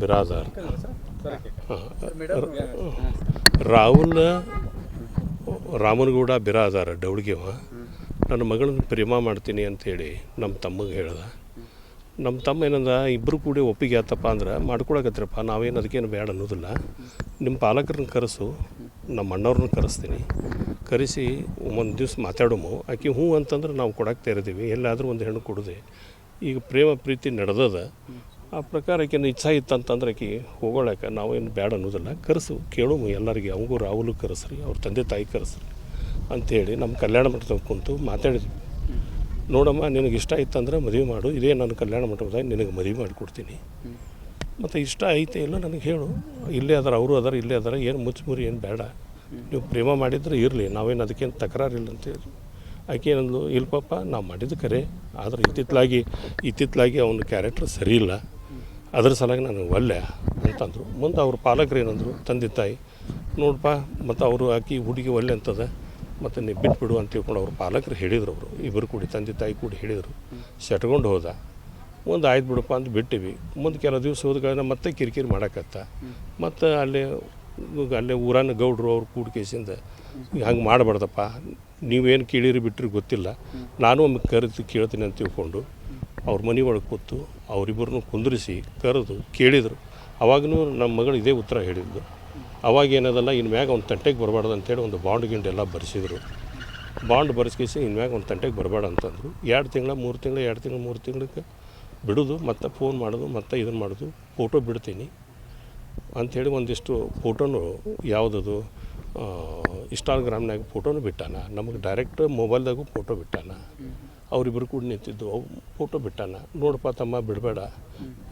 ಬಿರಾದಾರ್ ರಾಹುಲ್ ರಾಮನಗೌಡ ಬಿರಾದಾರ ಡೌಳ್ಗೆವ ನನ್ನ ಮಗಳನ್ನ ಪ್ರೇಮ ಮಾಡ್ತೀನಿ ಅಂತೇಳಿ ನಮ್ಮ ತಮ್ಮಗೆ ಹೇಳ್ದ. ನಮ್ಮ ತಮ್ಮ ಏನಂದ ಇಬ್ಬರು ಕೂಡಿ ಒಪ್ಪಿಗೆ ಆತಪ್ಪ ಅಂದ್ರೆ ಮಾಡ್ಕೊಳಕತ್ರಪ್ಪ ನಾವೇನು ಅದಕ್ಕೇನು ಬೇಡ ಅನ್ನೋದಿಲ್ಲ. ನಿಮ್ಮ ಪಾಲಕರನ್ನ ಕರೆಸು ನಮ್ಮ ಅಣ್ಣವ್ರನ್ನ ಕರೆಸ್ತೀನಿ. ಕರೆಸಿ ಒಂದು ದಿವ್ಸ ಮಾತಾಡೋಮು. ಆಕೆ ಹ್ಞೂ ಅಂತಂದ್ರೆ ನಾವು ಕೊಡಕ್ಕೆ ತೆರೆದೀವಿ ಎಲ್ಲಾದರೂ ಒಂದು ಹೆಣ್ಣು ಕೊಡದೆ. ಈಗ ಪ್ರೇಮ ಪ್ರೀತಿ ನಡೆದದ. ಆ ಪ್ರಕಾರ ಆಕೆನ ಇಚ್ಛಾ ಇತ್ತಂತಂದ್ರೆ ಆಕೆ ಹೋಗೋಳಕ್ಕೆ ನಾವೇನು ಬೇಡ ಅನ್ನೋದಿಲ್ಲ, ಕರೆಸು, ಕೇಳು ಎಲ್ಲರಿಗೆ, ಅವಂಗೂ ರಾಹುಲು ಕರೆಸ್ರಿ, ಅವ್ರ ತಂದೆ ತಾಯಿ ಕರೆಸ್ರಿ ಅಂಥೇಳಿ ನಮ್ಮ ಕಲ್ಯಾಣ ಮಂಟಪದಾಗ ಕುಂತು ಮಾತಾಡಿದ್ವಿ. ನೋಡಮ್ಮ, ನಿನಗೆ ಇಷ್ಟ ಇತ್ತಂದ್ರೆ ಮದುವೆ ಮಾಡು, ಇದೇ ನಾನು ಕಲ್ಯಾಣ ಮಂಟಪದಾಗ ನಿನಗೆ ಮದುವೆ ಮಾಡಿಕೊಡ್ತೀನಿ. ಮತ್ತು ಇಷ್ಟ ಐತೆ ಇಲ್ಲ ನನಗೆ ಹೇಳು. ಇಲ್ಲೇ ಅದಾರ, ಅವರು ಅದಾರ, ಇಲ್ಲೇ ಅದಾರ, ಏನು ಮುಚ್ಚುಮುರಿ, ಏನು ಬೇಡ. ನೀವು ಪ್ರೇಮ ಮಾಡಿದ್ರೆ ಇರಲಿ, ನಾವೇನು ಅದಕ್ಕೇನು ತಕರಾರಿಲ್ಲ ಅಂತೇಳಿ ಆಕೆ ಏನಂದ್ಲು ಇಲ್ಲ ಪಾಪ ನಾವು ಮಾಡಿದ್ದು ಕರೆ, ಆದರೆ ಇತ್ತಿತ್ತಲಾಗಿ ಇತ್ತಿತ್ತಲಾಗಿ ಅವನ ಕ್ಯಾರೆಕ್ಟರ್ ಸರಿ ಇಲ್ಲ. ಅದ್ರ ಸಲಾಗಿ ನನಗೆ ಒಲ್ಲೆ ಅಂತಂದರು. ಮುಂದೆ ಅವ್ರ ಪಾಲಕರು ಏನಂದರು, ತಂದೆ ತಾಯಿ ನೋಡಪ್ಪ ಮತ್ತು ಅವರು ಆಕಿ ಹುಡುಗಿ ಒಲ್ಲೆ ಅಂತದ, ಮತ್ತು ನೀವು ಬಿಟ್ಬಿಡು ಅಂತ ತಿಳ್ಕೊಂಡು ಅವ್ರ ಪಾಲಕರು ಹೇಳಿದರು ಅವರು. ಇಬ್ಬರು ಕೂಡಿ, ತಂದೆ ತಾಯಿ ಕೂಡಿ ಹೇಳಿದರು. ಸೆಟ್ಕೊಂಡು ಹೋದ. ಮುಂದೆ ಆಯ್ತು ಬಿಡಪ್ಪ ಅಂತ ಬಿಟ್ಟಿವಿ. ಮುಂದೆ ಕೆಲವು ದಿವಸ ಹೋದ ಮತ್ತೆ ಕಿರಿಕಿರಿ ಮಾಡಕತ್ತ. ಮತ್ತು ಅಲ್ಲೇ ಅಲ್ಲೇ ಊರನ್ನ ಗೌಡ್ರು ಅವ್ರು ಕೂಡಿ ಕೇಸಿಂದ ಹಂಗೆ ಮಾಡಬಾರ್ದಪ್ಪ. ನೀವೇನು ಕೇಳಿರಿ ಬಿಟ್ಟರೆ ಗೊತ್ತಿಲ್ಲ. ನಾನು ಒಮ್ಮೆ ಕರೆದು ಕೇಳ್ತೀನಿ ಅಂತ ತಿಳ್ಕೊಂಡು ಅವ್ರ ಮನೆ ಒಳಗೆ ಕೂತು ಅವರಿಬ್ಬರನ್ನು ಕುಂದಿರಿಸಿ ಕರೆದು ಕೇಳಿದರು. ಅವಾಗೂ ನಮ್ಮ ಮಗಳು ಇದೇ ಉತ್ತರ ಹೇಳಿದ್ದು. ಅವಾಗ ಏನದಲ್ಲ ಇನ್ನು ಮ್ಯಾಗ ಒಂದು ತಂಟೆಗೆ ಬರಬಾರ್ದು ಅಂತೇಳಿ ಒಂದು ಬಾಂಡ್ ಗಿಂಡ್ ಎಲ್ಲ ಬರೆಸಿದ್ರು. ಬಾಂಡ್ ಬರೆಸ್ಕೇಸಿ ಇನ್ನು ಮ್ಯಾಗ ಒಂದು ತಂಟೆಗೆ ಬರಬೇಡ ಅಂತಂದರು. ಎರಡು ತಿಂಗಳ, ಮೂರು ತಿಂಗಳ, ಎರಡು ತಿಂಗಳು, ಮೂರು ತಿಂಗಳಿಗೆ ಬಿಡೋದು, ಮತ್ತು ಫೋನ್ ಮಾಡೋದು, ಮತ್ತು ಇದನ್ನು ಮಾಡೋದು, ಫೋಟೋ ಬಿಡ್ತೀನಿ ಅಂಥೇಳಿ ಒಂದಿಷ್ಟು ಫೋಟೋನು ಯಾವುದದು ಇನ್ಸ್ಟಾಗ್ರಾಮ್ನಾಗ ಫೋಟೋನು ಬಿಟ್ಟಾನ. ನಮಗೆ ಡೈರೆಕ್ಟ್ ಮೊಬೈಲ್ದಾಗೂ ಫೋಟೋ ಬಿಟ್ಟಾನ. ಅವರಿಬ್ಬರು ಕೂಡ ನಿಂತಿದ್ದು. ಅವು ಫೋಟೋ ಬಿಟ್ಟಾನ ನೋಡಪ್ಪ ತಮ್ಮ, ಬಿಡಬೇಡ.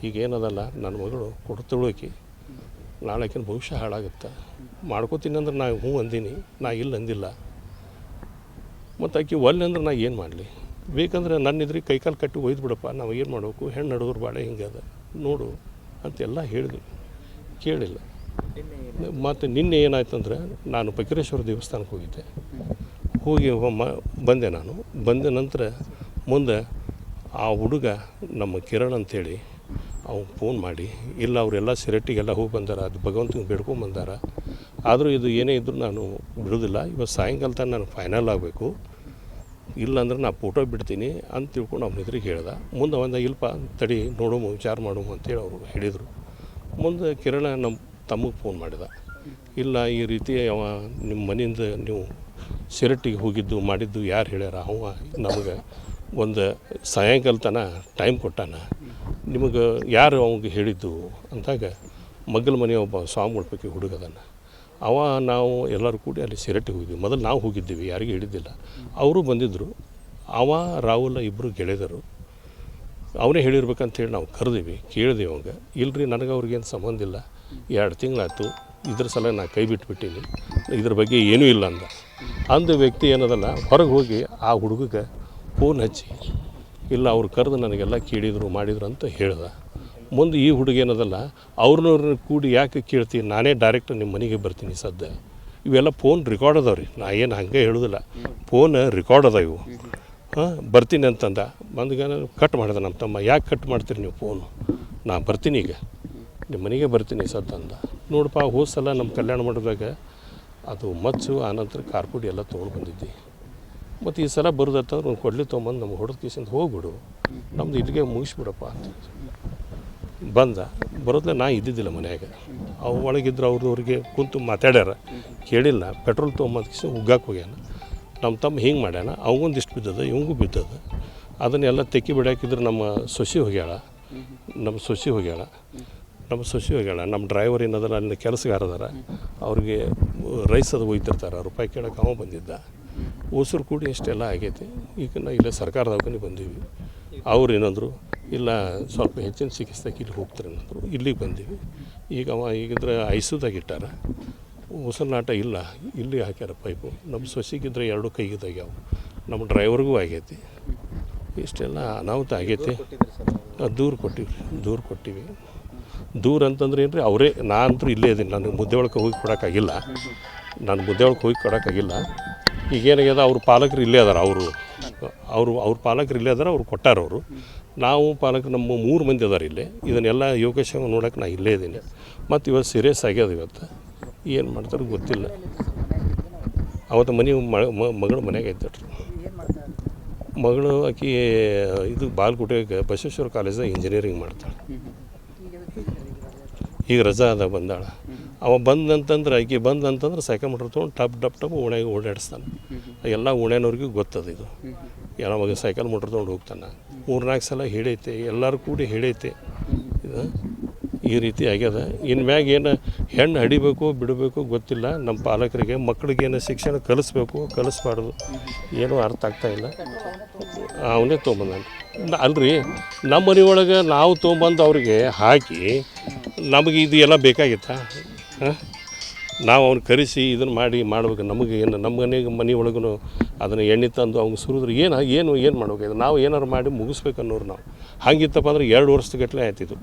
ಈಗ ಏನದಲ್ಲ? ನನ್ನ ಮಗಳು ಕೊಡ್ತಳೋಕಿ ನಾಳೆಕಿನ ಭವಿಷ್ಯ ಹಾಳಾಗುತ್ತೆ. ಮಾಡ್ಕೋತೀನಿ ಅಂದ್ರೆ ನಾ ಹ್ಞೂ ಅಂದೀನಿ. ನಾ ಇಲ್ಲ ಅಂದಿಲ್ಲ. ಮತ್ತು ಆಕೆ ಒಲ್ಲೆ ಅಂದ್ರೆ ನಾ ಏನು ಮಾಡಲಿ? ಬೇಕಂದ್ರೆ ನನ್ನ ಕೈಕಾಲು ಕಟ್ಟಿ ಒಯ್ದು ಬಿಡಪ್ಪ. ನಾವು ಏನು ಮಾಡಬೇಕು? ಹೆಣ್ಣು ನಡೋದ್ರ ಬಾಳೆ ಅದ. ನೋಡು ಅಂತೆಲ್ಲ ಹೇಳಿದ್ವಿ ಕೇಳಿಲ್ಲ. ಮತ್ತು ನಿನ್ನೆ ಏನಾಯ್ತಂದ್ರೆ ನಾನು ಬಕರೇಶ್ವರ ದೇವಸ್ಥಾನಕ್ಕೆ ಹೋಗಿದ್ದೆ. ಹೋಗಿ ಮ ಬಂದೆ ನಾನು. ಬಂದ ನಂತರ ಮುಂದೆ ಆ ಹುಡುಗ ನಮ್ಮ ಕಿರಣ್ ಅಂತೇಳಿ ಅವ್ನು ಫೋನ್ ಮಾಡಿ, ಇಲ್ಲ ಅವರೆಲ್ಲ ಸಿರಟ್ಟಿಗೆಲ್ಲ ಹೋಗಿ ಬಂದಾರ, ಅದು ಭಗವಂತನಿಗೆ ಬೇಡ್ಕೊಂಬಂದಾರ ಆದರೂ ಇದು ಏನೇ ಇದ್ದರೂ ನಾನು ಬಿಡೋದಿಲ್ಲ. ಇವತ್ತು ಸಾಯಂಕಾಲ ತನಕ ನಾನು ಫೈನಲ್ ಆಗಬೇಕು. ಇಲ್ಲಾಂದ್ರೆ ನಾ ಫೋಟೋ ಬಿಡ್ತೀನಿ ಅಂತ ತಿಳ್ಕೊಂಡು ಅವ್ನ ಎದುರಿಗೆ ಹೇಳ್ದೆ. ಮುಂದೆ ಒಂದ, ಇಲ್ಪ ತಡಿ ನೋಡೋಮು, ವಿಚಾರ ಮಾಡೋಮು ಅಂತೇಳಿ ಅವರು ಹೇಳಿದರು. ಮುಂದೆ ಕಿರಣ ನಮ್ಮ ತಮ್ಮಗೆ ಫೋನ್ ಮಾಡಿದ. ಇಲ್ಲ ಈ ರೀತಿ ಅವ ನಿಮ್ಮ ಮನೆಯಿಂದ ನೀವು ಸಿರಟ್ಟಿಗೆ ಹೋಗಿದ್ದು, ಮಾಡಿದ್ದು ಯಾರು ಹೇಳ್ಯಾರ? ಅವ ನಮಗೆ ಒಂದು ಸಾಯಂಕಾಲ ತನ ಟೈಮ್ ಕೊಟ್ಟಾನ. ನಿಮಗೆ ಯಾರು ಅವಂಗೆ ಹೇಳಿದ್ದು? ಅಂದಾಗ ಮಗ್ಗಲ ಮನೆ ಒಬ್ಬ ಸ್ವಾಮಿಗಳ ಪೈಕಿ ಹುಡುಗದನ್ನು ಅವ, ನಾವು ಎಲ್ಲರೂ ಕೂಡಿ ಅಲ್ಲಿ ಸಿರಟ್ಟಿಗೆ ಹೋಗಿದ್ವಿ. ಮೊದಲು ನಾವು ಹೋಗಿದ್ದೀವಿ, ಯಾರಿಗೂ ಹಿಡಿದಿಲ್ಲ ಅವರು ಬಂದಿದ್ದರು ಅವ, ರಾಹುಲ ಇಬ್ಬರು ಗೆಳೆದರು ಅವನೇ ಹೇಳಿರ್ಬೇಕಂತೇಳಿ ನಾವು ಕರೆದೀವಿ ಕೇಳಿದೀವಿ ಅವಂಗೆ. ಇಲ್ರಿ, ನನಗೆ ಅವ್ರಿಗೇನು ಸಂಬಂಧ ಇಲ್ಲ. ಎರಡು ತಿಂಗಳಾಯ್ತು ಇದ್ರ ಸಲ ನಾನು ಕೈ ಬಿಟ್ಬಿಟ್ಟೀನಿ. ಇದ್ರ ಬಗ್ಗೆ ಏನೂ ಇಲ್ಲ ಅಂದ. ಅಂದ ವ್ಯಕ್ತಿ ಏನದಲ್ಲ, ಹೊರಗೆ ಹೋಗಿ ಆ ಹುಡುಗಗೆ ಫೋನ್ ಹಚ್ಚಿ, ಇಲ್ಲ, ಅವ್ರು ಕರೆದು ನನಗೆಲ್ಲ ಕೇಳಿದರು, ಮಾಡಿದರು ಅಂತ ಹೇಳ್ದ. ಮುಂದೆ ಈ ಹುಡುಗ ಏನದಲ್ಲ, ಅವ್ರನ್ನವ್ರನ್ನ ಕೂಡಿ ಯಾಕೆ ಕೇಳ್ತೀನಿ ನಾನೇ ಡೈರೆಕ್ಟ್ ನಿಮ್ಮ ಮನೆಗೆ ಬರ್ತೀನಿ ಸದ್ಯ ಇವೆಲ್ಲ ಫೋನ್ ರೆಕಾರ್ಡ್ ಅದಾವೆ ರೀ ನಾ ಏನು ಹಂಗೆ ಹೇಳೋದಿಲ್ಲ. ಫೋನ್ ರೆಕಾರ್ಡ್ ಅದ ಇವು. ಹಾಂ, ಬರ್ತೀನಿ ಅಂತಂದ. ಬಂದಾಗ ಕಟ್ ಮಾಡಿದೆ ನಮ್ಮ ತಮ್ಮ. ಯಾಕೆ ಕಟ್ ಮಾಡ್ತೀರಿ ನೀವು ಫೋನು ನಾ ಬರ್ತೀನಿ ಈಗ. ನಿಮ್ಮ ಮನೆಗೆ ಬರ್ತೀನಿ ಸದ್ದಂದ ನೋಡಪ್ಪ ಹೋದ ಸಲ ನಮ್ಮ ಕಲ್ಯಾಣ ಮಂಟಪದಾಗ ಅದು ಮಚ್ಚು, ಆನಂತರ ಕಾರ್ಪುಡಿ ಎಲ್ಲ ತೊಗೊಂಡು ಬಂದಿದ್ದೆ. ಮತ್ತು ಈ ಸಲ ಬರೋದತ್ತಂದ್ರೆ ಒಂದು ಕೊಡ್ಲಿ ತೊಗೊಂಬಂದು ನಮ್ಗೆ ಹೊಡೆದ ಕೇಸಿಂದ ಹೋಗ್ಬಿಡು. ನಮ್ದು ಇಲ್ಲಿಗೆ ಮುಗಿಸ್ಬಿಡಪ್ಪ ಅಂತ ಬಂದ. ಬರೋದ್ಲೆ ನಾ ಇದ್ದಿದ್ದಿಲ್ಲ ಮನ್ಯಾಗ. ಅವು ಒಳಗಿದ್ರು ಅವ್ರದವ್ರಿಗೆ ಕುಂತು ಮಾತಾಡ್ಯಾರ. ಕೇಳಿಲ್ಲ. ಪೆಟ್ರೋಲ್ ತೊಗೊಂಬಂದು ಕಿಸ ಉಗ್ಗಕ್ಕೆ ಹೋಗ್ಯಾನ. ನಮ್ಮ ತಮ್ಮ ಹಿಂಗೆ ಮಾಡ್ಯಾನ. ಅವಂಗೊಂದಿಷ್ಟು ಬಿದ್ದದ, ಇವಂಗೂ ಬಿದ್ದದ. ಅದನ್ನೆಲ್ಲ ತೆಕ್ಕಿ ಬಿಡಾಕಿದ್ರೆ ನಮ್ಮ ಸೊಸಿ ಹೋಗ್ಯಾಳ. ನಮ್ಮ ಸೊಸಿ ಹೋಗ್ಯಾಳ. ನಮ್ಮ ಸೊಸಿ ಹೋಗ್ಯಾಳ. ನಮ್ಮ ಡ್ರೈವರ್ ಏನದಲ್ಲ ಅಲ್ಲಿ ಕೆಲಸಗಾರದಾರ ಅವ್ರಿಗೆ ರೈಸ್ ಅದು ಒಯ್ತಿರ್ತಾರೆ ರೂಪಾಯಿ ಕೇಳೋಕೆ ಅವ ಬಂದಿದ್ದ. ಉಸಿರು ಕೂಡಿ ಇಷ್ಟೆಲ್ಲ ಆಗೈತಿ ಈಗ ನಾ ಇಲ್ಲೇ ಸರ್ಕಾರ ದವಾಖಾನೆ ಬಂದೀವಿ. ಅವ್ರು ಏನಂದರು ಇಲ್ಲ ಸ್ವಲ್ಪ ಹೆಚ್ಚಿನ ಚಿಕಿತ್ಸೆಗೆ ಇಲ್ಲಿ ಹೋಗ್ತಾರೆ ಏನಂದರು ಇಲ್ಲಿಗೆ ಬಂದೀವಿ. ಈಗ ಅವ ಈಗಿದ್ರೆ ಐಸುದಾಗ ಇಟ್ಟಾರ. ನಾಟ ಇಲ್ಲ ಇಲ್ಲಿ ಹಾಕ್ಯಾರ ಪೈಪು. ನಮ್ಮ ಸೊಸಿಗಿದ್ರೆ ಎರಡು ಕೈಗಿದಾಗ್ಯಾವ. ನಮ್ಮ ಡ್ರೈವರ್ಗೂ ಆಗೈತಿ. ಇಷ್ಟೆಲ್ಲ ಅನಾಹುತ ಆಗೈತಿ. ದೂರ ಕೊಟ್ಟಿವಿ ದೂರು ಕೊಟ್ಟಿವಿ. ದೂರ ಅಂತಂದ್ರೆ ಏನು ರೀ ಅವರೇ ನಾನಂತೂ ಇಲ್ಲೇ ಇದ್ದೀನಿ ನನಗೆ ಮುದ್ದೆ ಒಳಗೆ ಹೋಗಿ ಕೊಡೋಕ್ಕಾಗಿಲ್ಲ. ನಾನು ಮುದ್ದೆ ಒಳಗೆ ಹೋಗಿ ಕೊಡೋಕ್ಕಾಗಿಲ್ಲ. ಈಗೇನಾಗ್ಯದ, ಅವ್ರ ಪಾಲಕರು ಇಲ್ಲೇ ಅದಾರ ಅವರು. ಅವರು, ಅವ್ರ ಪಾಲಕರು ಇಲ್ಲೇ ಅದಾರ, ಅವ್ರು ಕೊಟ್ಟಾರ ಅವರು. ನಾವು ಪಾಲಕರು ನಮ್ಮ ಮೂರು ಮಂದಿ ಅದಾರ ಇಲ್ಲಿ. ಇದನ್ನೆಲ್ಲ ಯೋಗೇಶ ನೋಡೋಕೆ ನಾನು ಇಲ್ಲೇ ಇದ್ದೀನಿ ಮತ್ತು ಇವತ್ತು ಸೀರಿಯಸ್ ಆಗ್ಯದ ಇವತ್ತು. ಏನು ಮಾಡ್ತಾರೆ ಗೊತ್ತಿಲ್ಲ. ಅವತ್ತು ಮನೆ ಮಗಳು ಮನೆಗೆ ಐತೆ ಮಗಳು ಆಕಿ, ಇದು ಬಾಲ್ಕೋಟೆಗೆ ಬಸವೇಶ್ವರ ಕಾಲೇಜ್ದಾಗ ಇಂಜಿನಿಯರಿಂಗ್ ಮಾಡ್ತಾಳೆ. ಈಗ ರಜಾ ಅದ ಬಂದಾಳ. ಅವ ಬಂದಂತಂದ್ರೆ ಆಕೆ ಬಂದಂತಂದ್ರೆ ಸೈಕಲ್ ಮೋಟ್ರ್ ತೊಗೊಂಡು ಟಪ್ ಟಪ್ ಟಪ್ ಓಣ್ಯಾಗ ಓಡಾಡಿಸ್ತಾನೆ. ಎಲ್ಲ ಓಣ್ಯಾನವ್ರಿಗೂ ಗೊತ್ತದ ಇದು. ಮಗ ಸೈಕಲ್ ಮೋಟ್ರ್ ತೊಗೊಂಡು ಹೋಗ್ತಾನೆ. ಮೂರ್ನಾಲ್ಕು ಸಲ ಹಿಡೈತೆ, ಎಲ್ಲರೂ ಕೂಡಿ ಹಿಡೈತೆ. ಇದು ಈ ರೀತಿ ಆಗ್ಯದ. ಇನ್ನು ಮ್ಯಾಗ ಏನು ಹೆಣ್ಣು ಹಡಿಬೇಕು, ಬಿಡಬೇಕು ಗೊತ್ತಿಲ್ಲ. ನಮ್ಮ ಪಾಲಕರಿಗೆ ಮಕ್ಕಳಿಗೆ ಏನು ಶಿಕ್ಷಣ ಕಲಿಸ್ಬೇಕು, ಕಲಿಸ್ಬಾರ್ದು. ಏನೂ ಅರ್ಥ ಆಗ್ತಾ ಇಲ್ಲ. ಅವನೇ ತೊಗೊಂಬಂದಾನೆ. ಅಲ್ರಿ ನಮ್ಮ ಮನೆ ಒಳಗೆ ನಾವು ತೊಗೊಂಬಂದು ಅವ್ರಿಗೆ ಹಾಕಿ ನಮಗೆ ಇದು ಎಲ್ಲ ಬೇಕಾಗಿತ್ತಾ? ನಾವು ಅವ್ನು ಕರೆಸಿ ಇದನ್ನು ಮಾಡಿ ಮಾಡ್ಬೇಕು. ನಮಗೆ ಏನು, ನಮ್ಮ ಮನೆಗೆ ಮನೆ ಒಳಗೂ ಅದನ್ನು ಎಣ್ಣೆ ತಂದು ಅವ್ನಿಗೆ ಸುರಿದ್ರೆ ಏನು ಏನು ಏನು ಮಾಡ್ಬೇಕಾಗಿದೆ ನಾವು ಏನಾರು ಮಾಡಿ ಮುಗಿಸ್ಬೇಕು ಅನ್ನೋರು ನಾವು. ಹಾಗಿತ್ತಪ್ಪ ಅಂದ್ರೆ ಎರಡು ವರ್ಷದ ಗಟ್ಟಲೆ ಆಯ್ತಿದ್ದು